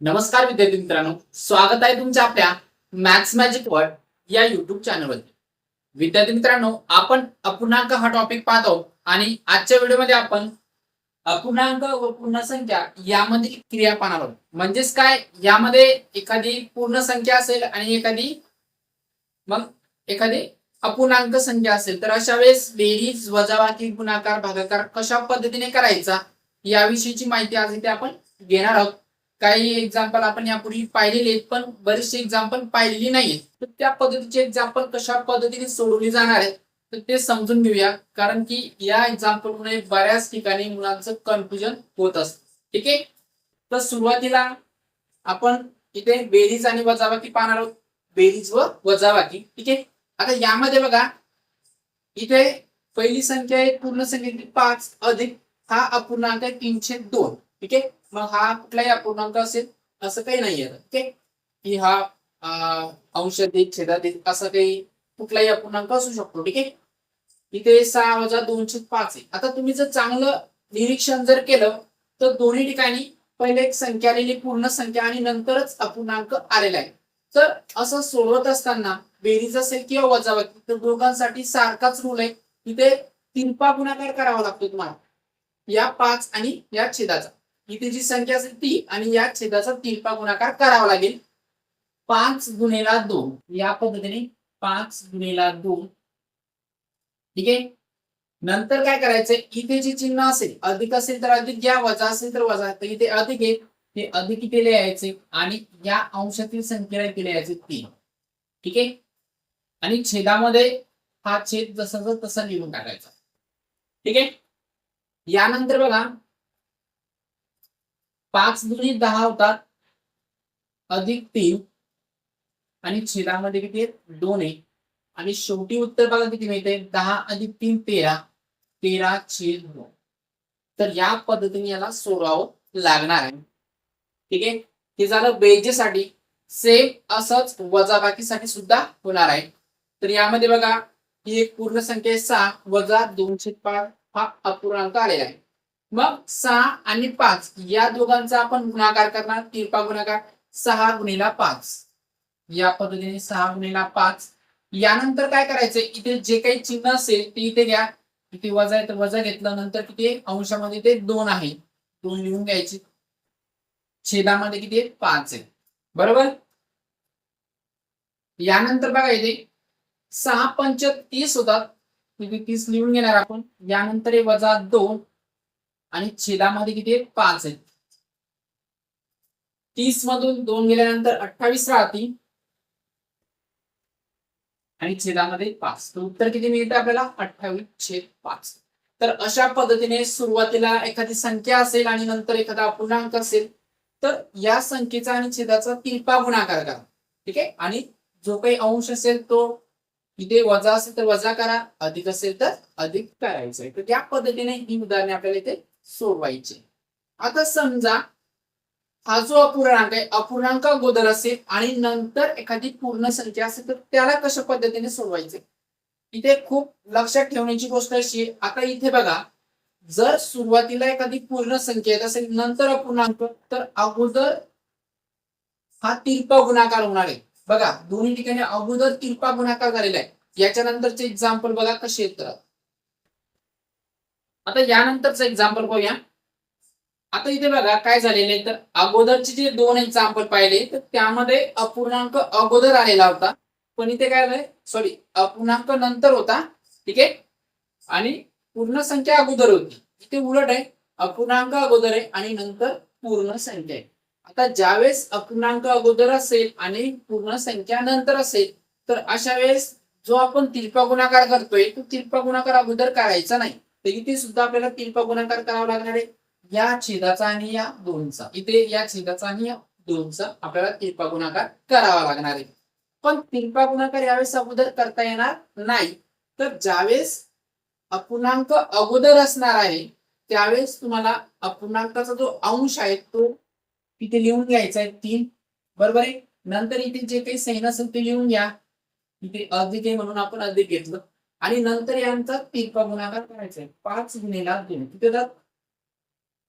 नमस्कार विद्यार्थी मित्रांनो स्वागत आहे तुमच्या आपल्या मॅथ्स मॅजिक वर्ड या युट्यूब चॅनलवरती विद्यार्थी मित्रांनो आपण अपूर्णांक हा टॉपिक पाहतो आणि आजच्या व्हिडिओमध्ये आपण अपूर्णांक व पूर्ण संख्या यामधील क्रिया पाहणार आहोत. म्हणजेच काय? यामध्ये एखादी पूर्ण संख्या असेल आणि एखादी मग एखादी अपूर्णांक संख्या असेल तर अशा वेळेस बेरीज वजाबाकी गुणाकार भागाकार कशा पद्धतीने करायचा याविषयीची माहिती आज इथे आपण घेणार आहोत. काही एक्झाम्पल आपण यापूर्वी पाहिलेले आहेत पण बरेचसे एक्झाम्पल पाहिलेली नाहीये तर त्या पद्धतीचे एक्झाम्पल कशा पद्धतीने सोडवली जाणार आहेत तर ते समजून घेऊया. कारण की या एक्झाम्पल मुळे बऱ्याच ठिकाणी मुलांचं कन्फ्युजन होत असतं. ठीक आहे? तर सुरुवातीला आपण इथे बेरीज आणि वजाबाकी पाहणार आहोत. बेरीज व वजाबाकी. ठीक आहे? आता यामध्ये बघा इथे पहिली संख्या आहे पूर्ण संख्येची पाच अधिक हा अपूर्णांक आहे तीनशे दोन. ठीक आहे? मग हा कुठलाही अपूर्णांक असेल असं काही नाहीये. ठीक आहे? की हा अं, अंशाधिक छेदाधिक असं काही कुठलाही अपूर्णांक असू शकतो. ठीक आहे? इथे सहा वजा दोनशे पाच आहे. आता तुम्ही जर चांगलं निरीक्षण जर केलं तर दोन्ही ठिकाणी पहिले एक संख्या आलेली पूर्ण संख्या आणि नंतरच अपूर्णांक आलेला आहे. तर असं सोडवत असताना बेरीज असेल किंवा वजाबाकी तर दोघांसाठी सारखाच रूल आहे. इथे तिनपा गुणाकार करावा लागतो तुम्हाला. या पाच आणि या छेदाचा. इथे जी संख्या असेल ती आणि या छेदाचा तिरपा गुणाकार करावा लागेल. पाच गुणेला दोन. या पद्धतीने पाच गुणेला दोन. ठीक आहे? नंतर काय करायचंय? इथे जे चिन्ह असेल अधिक असेल तर अधिक घ्या वजा असेल तर वजा. तर इथे अधिक आहे ते अधिक केले लिहायचे आणि या अंशातील संख्येला इथे लिहायचे तीन. ठीक आहे? आणि छेदामध्ये हा छेद जसा तसा लिहून टाकायचा. ठीक आहे? यानंतर बघा पाच दुनी दहा होतात. अधिक तीन. आणि छेदामध्ये किती दोन आहे आणि शेवटी उत्तर बघा किती मिळते दहा अधिक तीन तेरा. तेरा छेद दोन. तर या पद्धतीने याला सोडवावं लागणार आहे. ठीक आहे? हे झालं बेजेसाठी सेम असंच वजाबाकीसाठी सुद्धा होणार आहे. तर यामध्ये बघा ही एक पूर्ण संख्या सहा. वजा दोनशे पाच हा अपूर्णांक आलेला आहे. मग सहा आणि पाच. या दोघांचा आपण गुणाकार करणार. तिरपा गुणाकार सहा गुणिला पाच. या पद्धतीने सहा गुणिला पाच. यानंतर काय करायचंय इथे जे काही चिन्ह असेल ते इथे घ्या. इथे वजा आहे तर वजा घेतलं. नंतर किती अंशामध्ये ते दोन आहे. दोन लिहून घ्यायचे. छेदामध्ये किती आहे? पाच आहे. बरोबर? यानंतर बघा इथे. सहा पंच तीस होतात. तिथे तीस लिहून घेणार आपण? यानंतर हे वजा दोन. आणि छेदामध्ये किती आहे पाच आहेत. तीस मधून दोन गेल्यानंतर अठ्ठावीस राहतील. आणि छेदामध्ये पाच. तर उत्तर किती मिळतं आपल्याला? अठ्ठावीस छेद पाच. तर अशा पद्धतीने सुरुवातीला एखादी संख्या असेल आणि नंतर एखादा अपूर्णांक असेल तर या संख्येचा आणि छेदाचा तिरपा गुणाकार करा. ठीक आहे? आणि जो काही अंश असेल तो इथे वजा असेल तर वजा करा. अधिक असेल तर अधिक करायचं आहे तर त्या पद्धतीने ही उदाहरणे आपल्याला इथे सोडवायचे. आता समजा हा जो अपूर्णांक आहे अपूर्णांक अगोदर असेल आणि नंतर एखादी पूर्ण संख्या असेल तर त्याला कशा पद्धतीने सोडवायचे? इथे खूप लक्षात ठेवण्याची गोष्ट अशी आहे आता इथे बघा जर सुरुवातीला एखादी पूर्ण संख्या येत असेल नंतर अपूर्णांक तर अगोदर हा तिरपा गुणाकार होणार आहे. बघा दोन्ही ठिकाणी अगोदर तिरपा गुणाकार झालेला आहे. याच्यानंतरचे एक्झाम्पल बघा कसे येतात. आता यानंतरचं एक्झाम्पल पाहूया आता इथे बघा काय झालेलं आहे? तर अगोदरचे जे दोन एक्झाम्पल पाहिले तर त्यामध्ये अपूर्णांक अगोदर आलेला होता. पण इथे काय झालंय? सॉरी अपूर्णांक नंतर होता. ठीक आहे? आणि पूर्ण संख्या अगोदर होती. इथे उलट आहे अपूर्णांक अगोदर आहे आणि नंतर पूर्ण संख्या आहे. आता ज्यावेळेस अपूर्णांक अगोदर असेल आणि पूर्ण संख्या नंतर असेल तर अशा वेळेस जो आपण तिरपा गुणाकार करतोय तो तिरपा गुणाकार अगोदर करायचा नाही. तर इथे सुद्धा आपल्याला तिरपा गुणाकार करावा लागणार आहे. या छेदाचा आणि या दोनचा. इथे या छेदाचा आणि या दोनचा आपल्याला तिरपा गुणाकार करावा लागणार आहे. पण तिरपा गुणाकार यावेळेस अगोदर करता येणार नाही. तर ज्यावेळेस अपूर्णांक अगोदर असणार आहे त्यावेळेस तुम्हाला अपूर्णांकाचा जो अंश आहे तो इथे लिहून घ्यायचा आहे तीन. बरोबर आहे? नंतर इथे जे काही सैन असेल ते लिहून घ्या. इथे अधिक आहे म्हणून आपण अधिक घेतलं. आणि नंतर यांचा तिरपा गुणाकार करायचा आहे पाच गुणेला दोन किती होतात?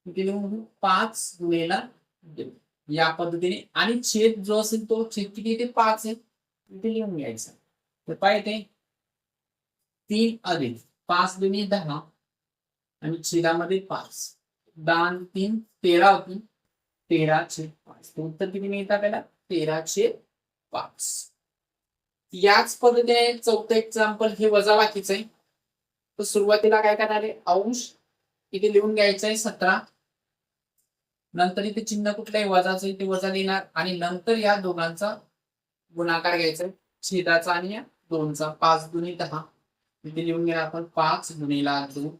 इथे लिहून पाच गुणेला दोन या पद्धतीने. आणि छेद जो असेल तो छेद किती येते? पाच आहे. तिथे लिहून घ्यायचा. तर काय येते तीन अधिक पाच दोन्ही दहा. आणि छेदामध्ये पाच. दहा तीन तेरा होती. तेरा छेद पाच. उत्तर किती मिळतं आपल्याला? तेरा छेद पाच. याच पद्धतीने चौथं एक्झाम्पल हे वजाबाकीचं आहे. तर सुरुवातीला काय करणार आहे? अंश. इथे लिहून घ्यायचं आहे सतरा. नंतर इथे चिन्ह कुठलंही वजाचं इथे वजा लिहिणार. आणि नंतर या दोघांचा गुणाकार घ्यायचा आहे. छेदाचा आणि या दोनचा. पाच दुनी दहा. इथे लिहून घेणार आपण पाच गुणीला दोन.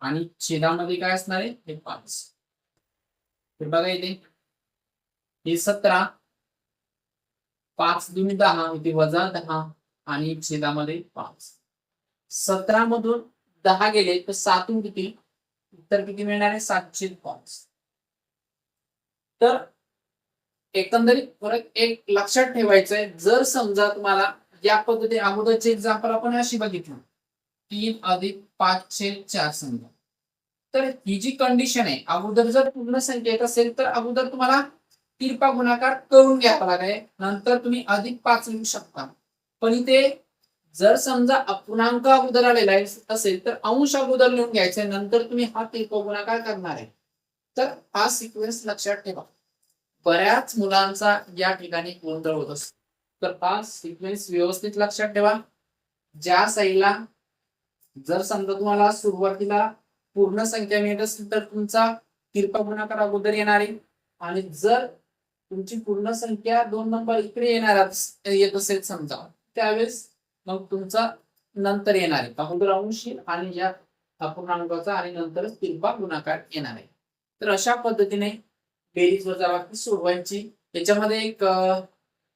आणि छेदामध्ये काय असणार आहे? हे पाच. तर बघा इथे. हे सतरा. पाच दुनी दहा इथे वजा दहा आणि छेदामध्ये पाच. सतरा मधून दहा गेले तर सातून किती? उत्तर किती मिळणार आहे? सातशे पाच. तर एकंदरीत परत एक लक्षात ठेवायचं आहे. जर समजा तुम्हाला या पद्धती अगोदरचे एक्झाम्पल आपण अशी बघितली. तीन अधिक पाचशे चार समजा. तर ही जी कंडिशन आहे अगोदर जर पूर्ण संख्या येत असेल तर अगोदर तुम्हाला तिरपा गुणाकार करून घ्यावा लागेल. नंतर तुम्ही अधिक पाच लिहू शकता. पण इथे जर समजा अपूर्णांक अगोदर आलेला असेल तर अंश अगोदर लिहून घ्यायचे नंतर तुम्ही हा तिरपा गुणाकार करणार आहे. तर हा सिक्वेन्स लक्षात ठेवा. बऱ्याच मुलांचा या ठिकाणी गोंधळ होत असतो. तर हा सिक्वेन्स व्यवस्थित लक्षात ठेवा. ज्या साईडला जर समजा तुम्हाला सुरुवातीला पूर्ण संख्या मिळत असेल तर तुमचा तिरपा गुणाकार अगोदर येणार आहे. आणि जर तुमची पूर्ण संख्या दोन नंबर इकडे येणार येत असेल समजा. त्यावेळेस मग तुमचा नंतर येणार आहे. अगोदर अंश आणि या अपूर्णांकाचा आणि नंतरच तिरपा गुणाकार येणार आहे. तर अशा पद्धतीने बेरीज वजाबाकी सोडवायची. याच्यामध्ये एक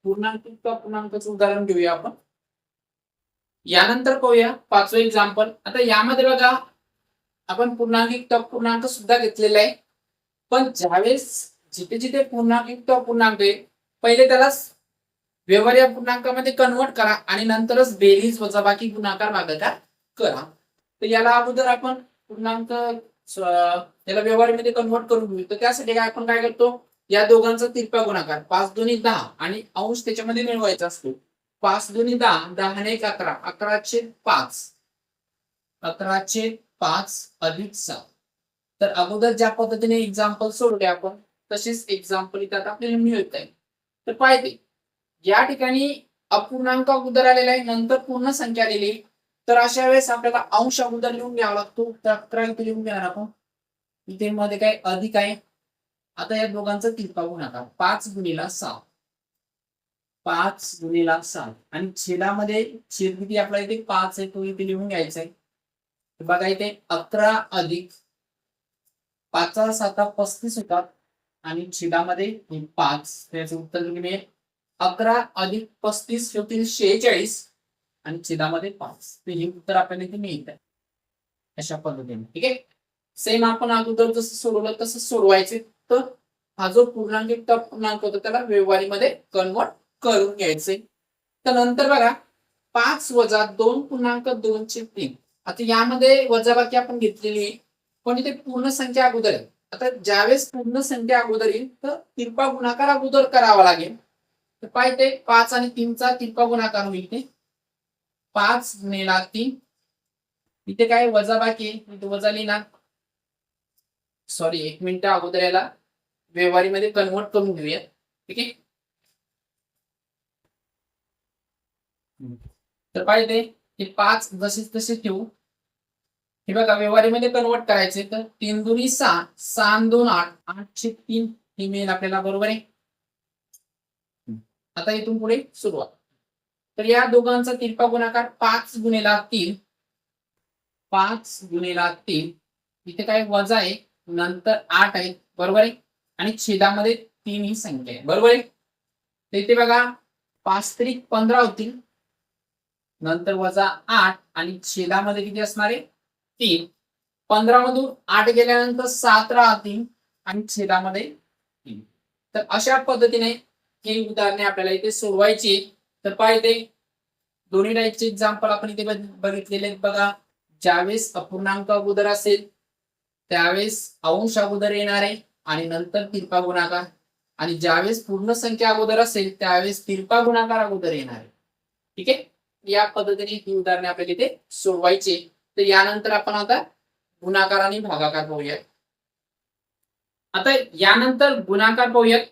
पूर्णांक युक्त अपूर्णांकाचं उदाहरण घेऊया आपण. यानंतर पाहूया पाचवं एक्झाम्पल आता यामध्ये बघा आपण पूर्णांक युक्त अपूर्णांक सुद्धा घेतलेला आहे. पण ज्यावेळेस जिथे जिथे पूर्णांक युक्त पूर्णांक आहे पहिले त्याला व्यवहार या पूर्णांकामध्ये कन्वर्ट करा आणि नंतरच बेरीज वजाबाकी गुणाकार भागाकार करा. तर याला अगोदर आपण पूर्णांक याला व्यवहारमध्ये कन्वर्ट करून घेऊ. तर त्यासाठी काय आपण काय करतो? या दोघांचा तिरपा गुणाकार पाच दोन्ही दहा आणि अंश त्याच्यामध्ये मिळवायचा असतो. पाच दोन्ही दहा दहा एक अकरा अकराशे पाच. अकराशे पाच अधिक सात तर अगोदर ज्या पद्धतीने एक्झाम्पल सोडले आपण तसेच एक्झाम्पल इथे आता आपल्याला मिळत आहे तर पाहिजे या ठिकाणी अपूर्णांक अगोदर आलेला आहे नंतर पूर्ण संख्या आलेली तर अशा वेळेस आपल्याला अंश अगोदर लिहून घ्यावा लागतो. तर अकरा इथे लिहून घेणार आपण. इथे मध्ये काय अधिक आहे? आता या दोघांचा तिरपा गुणाकार पाच गुणीला सात. पाच गुणीला सात. आणि छेदामध्ये छेद किती आपला इथे? पाच आहे. तो इथे लिहून घ्यायचा आहे. बघा इथे अकरा अधिक पाचा साता पस्तीस होतात. आणि छेदामध्ये हे पाच याचं उत्तर किती अकरा अधिक पस्तीस होतील शेहेचाळीस आणि छेदामध्ये पाच. तर हे उत्तर आपल्याला इथे मिळत आहे अशा पद्धतीने ठीक आहे? सेम आपण अगोदर जसं सोडवलं तसं सोडवायचे. तर हा जो पूर्णांक एक टप पूर्णांक होता त्याला व्यवहारीमध्ये कन्वर्ट करून घ्यायचे. तर नंतर बघा पाच वजा दोन पूर्णांक दोनशे तीन. आता यामध्ये वजाबाकी आपण घेतलेली आहे. पण इथे पूर्ण संख्या अगोदर आहे. आता ज्यावेळेस पूर्ण संख्या अगोदर येईल तर तिरपा गुणाकार अगोदर करावा लागेल. तर पाहिजे पाच आणि तीनचा तिरपा गुणाकार होईल ते पाच नेला तीन. इथे काय वजाबाकी आहे? इथे वजा लिहिणार. सॉरी एक मिनिट अगोदर याला व्यवहारीमध्ये कन्वर्ट करून घेऊया. ठीक आहे? तर पाहिजे ते पाच जसेच तसे ठेवू. हे बघा व्यवहारीमध्ये कन्वर्ट करायचे तर तीन दोन्ही सहा सहा दोन आठ आठशे तीन ही मिळेल आपल्याला बरोबर आहे. आता इथून पुढे सुरुवात. तर या दोघांचा तिरपा गुणाकार पाच गुणेला तीन पाच गुणेला तीन. इथे काय वजा आहे नंतर आठ आहे बरोबर आहे? आणि छेदामध्ये तीन ही संख्या आहे बरोबर आहे? तर इथे बघा पाच तरी पंधरा होतील. नंतर वजा आठ आणि छेदामध्ये किती असणार आहे? तीन. पंधरा मधून आठ गेल्यानंतर सात राहतील आणि छेदामध्ये तीन. तर अशा पद्धतीने ही उदाहरणे आपल्याला इथे सोडवायची तर पाहिजे दोन्ही टाईपचे एक्झाम्पल आपण इथे बघितलेले बघा. ज्यावेळेस अपूर्णांक अगोदर असेल त्यावेळेस अंश अगोदर येणार आहे आणि नंतर तिरपा गुणाकार. आणि ज्यावेळेस पूर्ण संख्या अगोदर असेल त्यावेळेस तिरपा गुणाकार अगोदर येणार आहे. ठीक आहे? या पद्धतीने ही उदाहरणे आपल्याला इथे सोडवायची तर यानंतर आपण आता गुणाकार आणि भागाकार पाहूयात. आता यानंतर गुणाकार पाहूयात.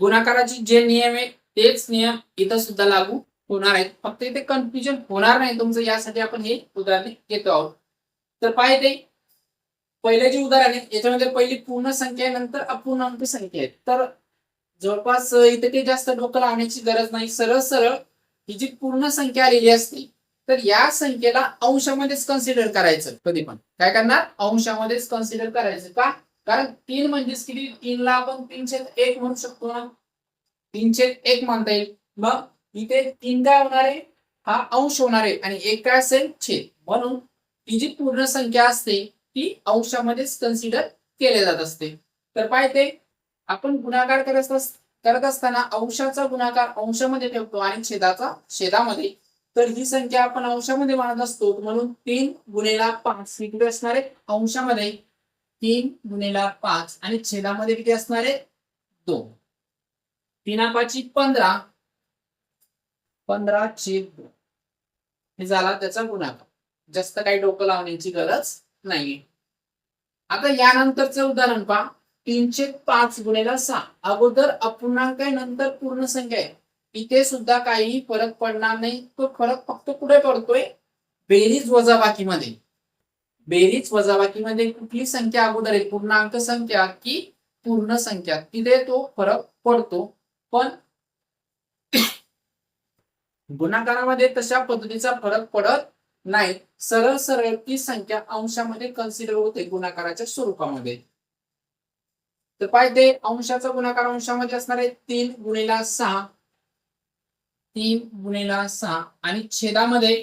गुणाकाराचे जे नियम आहेत तेच नियम इथं सुद्धा लागू होणार आहेत. फक्त इथे कन्फ्युजन होणार नाही तुमचं यासाठी आपण हे उदाहरणे घेतो आहोत. तर पाहिजे पहिले जे उदाहरण आहे याच्यामध्ये पहिली पूर्ण संख्या आहे नंतर अपूर्णांक संख्या आहे तर जवळपास इथे काही जास्त डोकं लावण्याची गरज नाही. सरळ सरळ ही जी पूर्ण संख्या आलेली असते तर या संख्येला अंशामध्येच कन्सिडर करायचं कधी पण. काय करणार? अंशामध्येच कन्सिडर करायचं का? कारण तीन म्हणजेच किती? तीनला आपण तीनशे एक म्हणू शकतो ना. तीनशे एक म्हणता येईल. मग इथे तीन काय होणार आहे? हा अंश होणार आहे आणि एक काय असेल? छेद. म्हणून ही जी पूर्ण संख्या असते ती अंशामध्येच कन्सिडर केले जात असते. तर पाहिजे आपण गुणाकार करत अस- करत असताना अंशाचा गुणाकार अंशामध्ये ठेवतो आणि छेदाचा छेदामध्ये तर ही संख्या आपण अंशामध्ये मानत असतो. म्हणून तीन गुणेला पाच ही किती असणार आहे अंशामध्ये तीन गुणेला पाच आणि छेदामध्ये किती असणार? आहे दोन. तीना पाची पंधरा. पंधरा छेद दोन. हे झाला त्याचा गुणाकार. जास्त काही डोकं लावण्याची गरज नाहीये. आता यानंतरचं उदाहरण पहा. तीनशे पाच गुणेला सहा. अगोदर अपूर्णांक आहे नंतर पूर्ण संख्या आहे. इथे सुद्धा काही फरक पडणार नाही. तो फरक फक्त कुठे पडतोय? बेरीज वजाबाकीमध्ये. बेरीज वजाबाकीमध्ये कुठली संख्या अगोदर आहे? पूर्णांक संख्या की पूर्ण संख्या? तिथे तो फरक पडतो. पण गुणाकारामध्ये तशा पद्धतीचा फरक पडत नाही. सरळ सरळ ती संख्या अंशामध्ये कन्सिडर होते गुणाकाराच्या स्वरूपामध्ये. तर पाहिजे अंशाचा गुणाकार अंशामध्ये असणार आहे. तीन गुणिला सहा. तीन गुणेला सहा आणि छेदामध्ये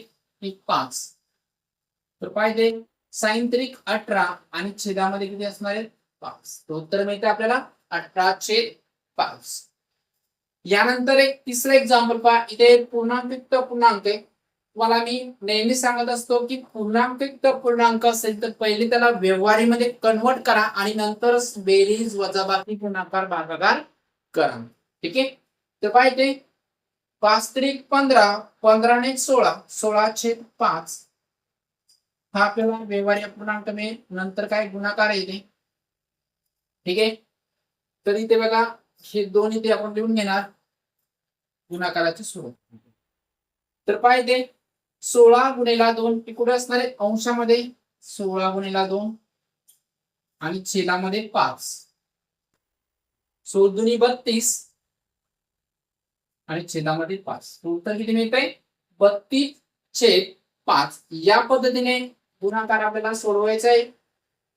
एक पाच. तर पाहिजे सायंत्रिक अठरा आणि छेदामध्ये किती असणार आहे पाच. तर उत्तर मिळते आपल्याला अठरा छेद पाच. यानंतर एक तिसरं एक्झाम्पल पहा. इथे पूर्णांकित पूर्णांक आहे. तुम्हाला मी नेहमी सांगत असतो की पूर्णांकित पूर्णांक असेल तर पहिले त्याला व्यवहारीमध्ये कन्वर्ट करा आणि नंतर बेरीज वजाबाकी गुणाकार भागाकार करा. ठीक आहे? तर पाहिजे पाच त्रिक पंधरा पंधराने सोळा सोळा छेद पाच. हा आपल्याला व्यवहार्य पूर्णांक मिळेल. नंतर काय गुणाकार येते ठीक आहे? तर इथे बघा हे दोन इथे आपण लिहून घेणार. गुणाकाराचे स्वरूप तर पाहिजे सोळा गुणेला दोन कुठे असणार आहे? अंशामध्ये. सोळा गुणेला दोन आणि छेदामध्ये पाच. सोळदुनी बत्तीस. आणि छेदामध्ये पाच. उत्तर किती मिळतंय? बत्तीस छेद पाच. या पद्धतीने गुणाकार आपल्याला सोडवायचा आहे.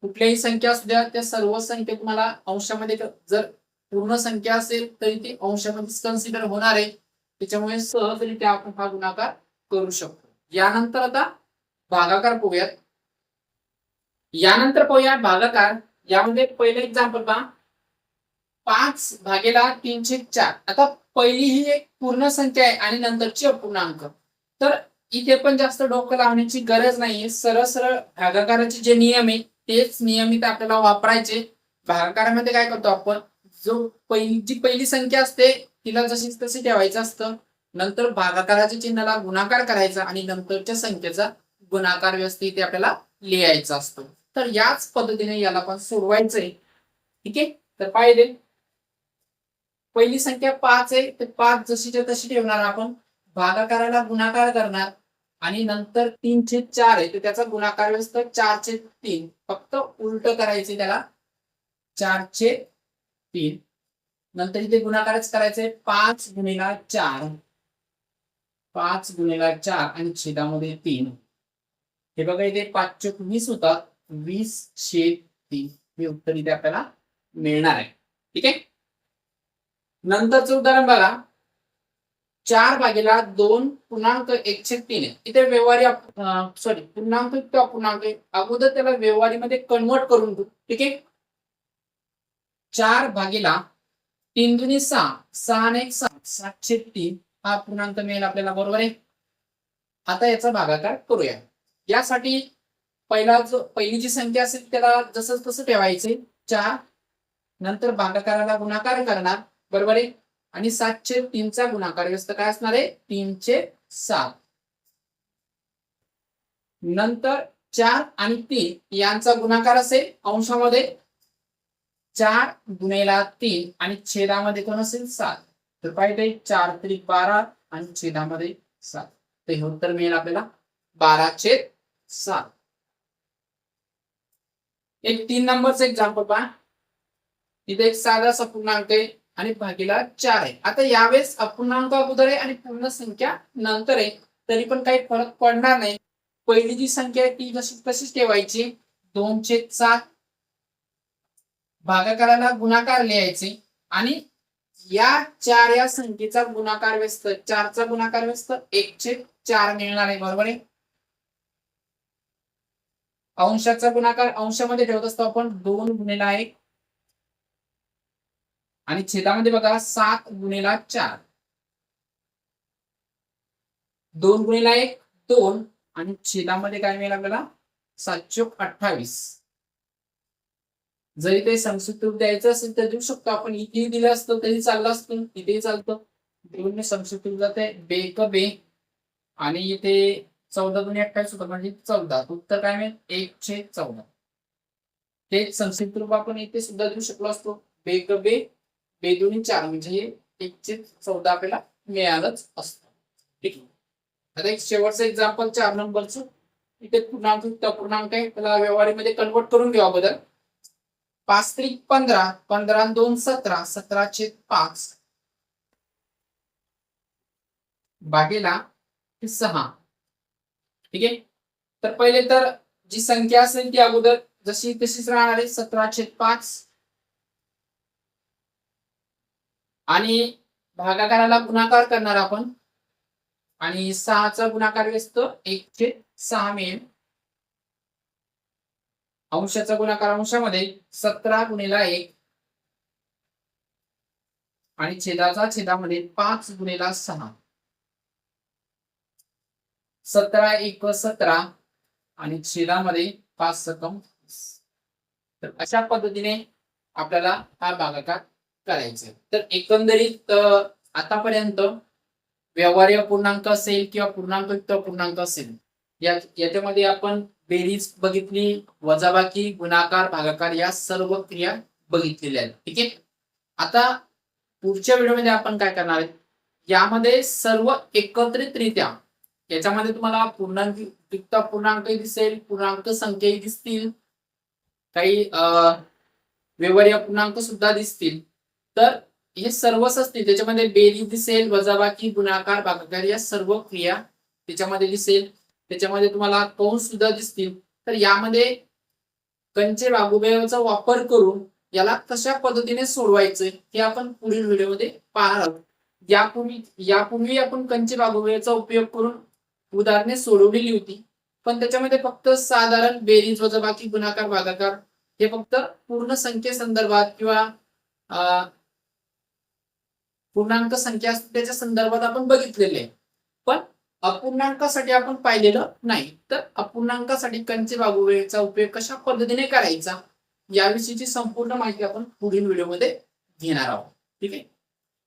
कुठल्याही संख्या असू द्या त्या सर्व संख्या तुम्हाला अंशामध्ये जर पूर्ण संख्या असेल तरी ती अंशामध्येच कन्सिडर होणार आहे. त्याच्यामुळे सहजरित्या आपण हा गुणाकार करू शकतो. यानंतर आता भागाकार पाहूयात. यानंतर पाहूया भागाकार. यामध्ये पहिलं एक्झाम्पल पहा. पाच भागेला तीनशे चार. आता पहिली ही एक पूर्ण संख्या आहे आणि नंतरची अपूर्णांक. तर इथे पण जास्त डोकं लावण्याची गरज नाहीये. सरळ सरळ भागाकाराचे जे नियम आहे तेच नियमित आपल्याला वापरायचे. भागाकारामध्ये काय करतो आपण? जो पहिली जी पहिली संख्या असते तिला जशी तशी ठेवायचं असतं. नंतर भागाकाराच्या चिन्हाला गुणाकार करायचा आणि नंतरच्या संख्येचा गुणाकार व्यवस्थित इथे आपल्याला लिहायचा असतो. तर याच पद्धतीने याला पण सोडवायचंय. ठीक आहे? तर पाहिजे पहिली संख्या पाच आहे ते पाच जशीच्या तशी ठेवणार आपण. भागाकाराला गुणाकार करणार. आणि नंतर तीनशे चार आहे तर त्याचा गुणाकार व्यवस्था छेद तीन. फक्त उलट करायचे त्याला. चारशे तीन. नंतर इथे गुणाकारच करायचे पाच गुणेला चार. पाच गुणेला चार आणि छेदामध्ये तीन. हे बघा इथे पाच चोक वीस होतात वीस छेद तीन. हे उत्तर इथे आपल्याला मिळणार आहे. ठीक आहे? नंतरचं उदाहरण बघा. चार भागेला दोन पूर्णांक एकशे तीन आहे. इथे व्यवहारी सॉरी पूर्णांक किंवा अपूर्णांक आहे. अगोदर त्याला व्यवहारीमध्ये कन्वर्ट करून घेऊ. ठीक आहे? चार भागीला तीन दुनी सहा. सहा आणि एक सात. सातशे तीन. हा पूर्णांक मिळेल आपल्याला बरोबर आहे? आता याचा भागाकार करूया. यासाठी पहिला जो पहिली जी संख्या असेल त्याला जसं तसं ठेवायचे. चार. नंतर भागाकाराला गुणाकार करणार. बरोबर आहे? आणि सातशे तीनचा गुणाकार व्यस्त काय असणार आहे? तीनशे सात. नंतर चार आणि तीन यांचा गुणाकार असेल अंशामध्ये. चार गुणेला तीन आणि छेदामध्ये कोण असेल? सात. तर पाहिजे चार तरी बारा आणि छेदामध्ये सात. तर हे उत्तर मिळेल आपल्याला. बारा छेद सात. एक तीन नंबरचं एक्झाम्पल पहा. इथे एक साधासा पूर्णांक आहे. आणि भागीला चार आहे. आता यावेळेस अपूर्णांक अगोदर आहे आणि पूर्ण संख्या नंतर आहे. तरी पण काही फरक पडणार नाही. पहिली जी संख्या आहे ती जशी तशीच ठेवायची. दोनशे सात. भागाकाराला गुणाकार लिहायचे. आणि या चार या संख्येचा गुणाकार व्यस्त. चारचा गुणाकार व्यस्त. एकशे चार मिळणार आहे. बरोबर आहे? अंशाचा गुणाकार अंशामध्ये ठेवत असतो आपण. दोन गुणेला एक. आणि छेदामध्ये बघा सात गुणेला चार. दोन गुणेला एक दोन. आणि छेदामध्ये काय मिळेल आपल्याला? सातशे अठ्ठावीस. जरी ते संक्षिप्त रूप द्यायचं असेल तर देऊ शकतो आपण. इथेही दिलं असतं तरी चाललं असतं. इथेही चालतं. दोन संक्षिप्त रूप जाते. बे क बे. आणि इथे चौदा दोन्ही अठ्ठावीस होतं म्हणजे चौदा. उत्तर काय मिळेल? एकशे चौदा. तेच संक्षिप्त रूप आपण इथे सुद्धा देऊ शकलो असतो. बे क बे. बे चार म्हणजे हे एकशे चौदा आपल्याला मिळालंच असतं. ठीक आहे. आता एक शेवटचं एक्झाम्पल चार नंबरचं. इथे पूर्णांक पूर्णांक आहे. त्याला व्यवहारीमध्ये कन्वर्ट करून घेऊ अगोदर. पाच त्रिक पंधरा पंधरा दोन सतरा सतराशे पाच. बागेला सहा. ठीक आहे? तर पहिले तर जी संख्या असेल ती अगोदर जशी तशीच राहणार आहे सतराशे पाच. आणि भागाकाराला गुणाकार करणार आपण. आणि सहाचा गुणाकार व्यस्त एकशे सहा मिळेल अंशाचा गुणाकार अंशामध्ये सतरा गुणेला एक. आणि छेदाचा छेदामध्ये पाच गुणेला सहा. सतरा एक सतरा आणि छेदामध्ये पाच सकम तर अशा पद्धतीने आपल्याला हा भागाकार करायचे. तर एकंदरीत आतापर्यंत व्यवहार्य पूर्णांक असेल किंवा पूर्णांकयुक्त पूर्णांक असेल या याच्यामध्ये आपण बेरीज बघितली वजाबाकी गुणाकार भागाकार या सर्व क्रिया बघितलेल्या आहेत. ठीक आहे? आता पुढच्या व्हिडिओमध्ये आपण काय करणार आहे यामध्ये सर्व एकत्रितरित्या याच्यामध्ये तुम्हाला पूर्णांक युक्त पूर्णांकही दिसेल पूर्णांक संख्याही दिसतील. काही अ व्यवहार्य पूर्णांक सुद्धा दिसतील. तर हे सर्वच असतील त्याच्यामध्ये बेरीज दिसेल वजाबाकी गुणाकार भागाकार या सर्व क्रिया त्याच्यामध्ये दिसेल. त्याच्यामध्ये तुम्हाला कंस सुद्धा दिसतील. तर यामध्ये कंचे बागुबेचा वापर करून याला कशा पद्धतीने सोडवायचं हे आपण पुढील व्हिडिओमध्ये पाहणार आहोत. यापूर्वी यापूर्वी आपण कंचे बागुबेचा उपयोग करून उदाहरणे सोडवलेली होती. पण त्याच्यामध्ये फक्त साधारण बेरीज वजाबाकी गुणाकार भागाकार हे फक्त पूर्ण संख्ये संदर्भात किंवा पूर्णांक संख्या त्याच्या संदर्भात आपण बघितलेले आहे. पण अपूर्णांकासाठी आपण पाहिलेलं नाही. तर अपूर्णांकासाठी कंचे बागुवेचा उपयोग कशा पद्धतीने करायचा? याविषयीची संपूर्ण माहिती आपण पुढील व्हिडिओमध्ये घेणार आहोत. ठीक आहे?